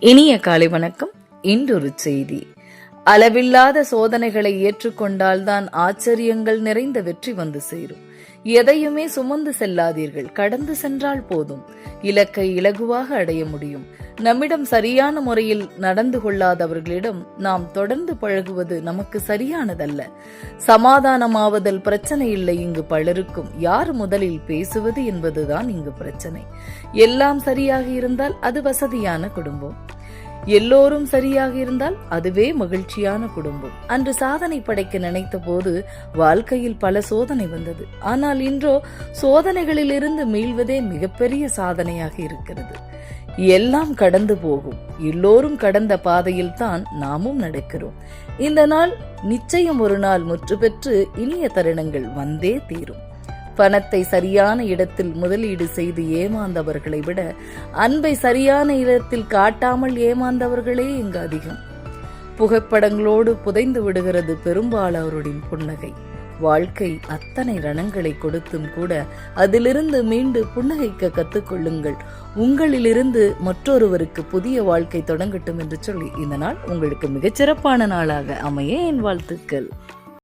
இனிய காலை வணக்கம். இன்றொரு செய்தி. அளவில்லாத சோதனைகளை ஏற்றுக்கொண்டால்தான் ஆச்சரியங்கள் நிறைந்த வெற்றி வந்து சேரும். எதையுமே சுமந்து செல்லாதீர்கள். கடந்து சென்றால் போதும். இலக்கை இலகுவாக அடைய முடியும். நம்மிடம் சரியான முறையில் நடந்து கொள்ளாதவர்களிடம் நாம் தொடர்ந்து பழகுவது நமக்கு சரியானதல்ல. சமாதானமாவதல் பிரச்சனை இல்லை இங்கு பலருக்கும். யார் முதலில் பேசுவது என்பதுதான் இங்கு பிரச்சனை. எல்லாம் சரியாக இருந்தால் அது வசதியான குடும்பம். எல்லோரும் சரியாக இருந்தால் அதுவே மகிழ்ச்சியான குடும்பம். அன்று சாதனை படைக்க நினைத்த போது வாழ்க்கையில் பல சோதனை வந்தது. ஆனால் இன்றோ சோதனைகளிலிருந்து மீள்வதே மிகப்பெரிய சாதனையாக இருக்கிறது. எல்லாம் கடந்து போகும். எல்லோரும் கடந்த பாதையில் தான் நாமும் நடக்கிறோம். இந்த நாள் நிச்சயம் ஒரு நாள் முற்று பெற்று இனிய தருணங்கள் வந்தே தீரும். பணத்தை சரியான இடத்தில் முதலீடு செய்து ஏமாந்தவர்களை விட அன்பை சரியான இடத்தில் காட்டாமல் ஏமாந்தவர்களே இங்கு அதிகம். புகைப்படங்களோடு புதைந்து விடுகிறது பெரும்பாலானோரின் புன்னகை. வாழ்க்கை அத்தனை ரணங்களை கொடுத்தும் கூட அதிலிருந்து மீண்டு புன்னகைக்க கத்துக்கொள்ளுங்கள். உங்களிலிருந்து மற்றொருவருக்கு புதிய வாழ்க்கை தொடங்கட்டும் என்று சொல்லி இந்த நாள் உங்களுக்கு மிகச்சிறப்பான நாளாக அமைய என் வாழ்த்துக்கள்.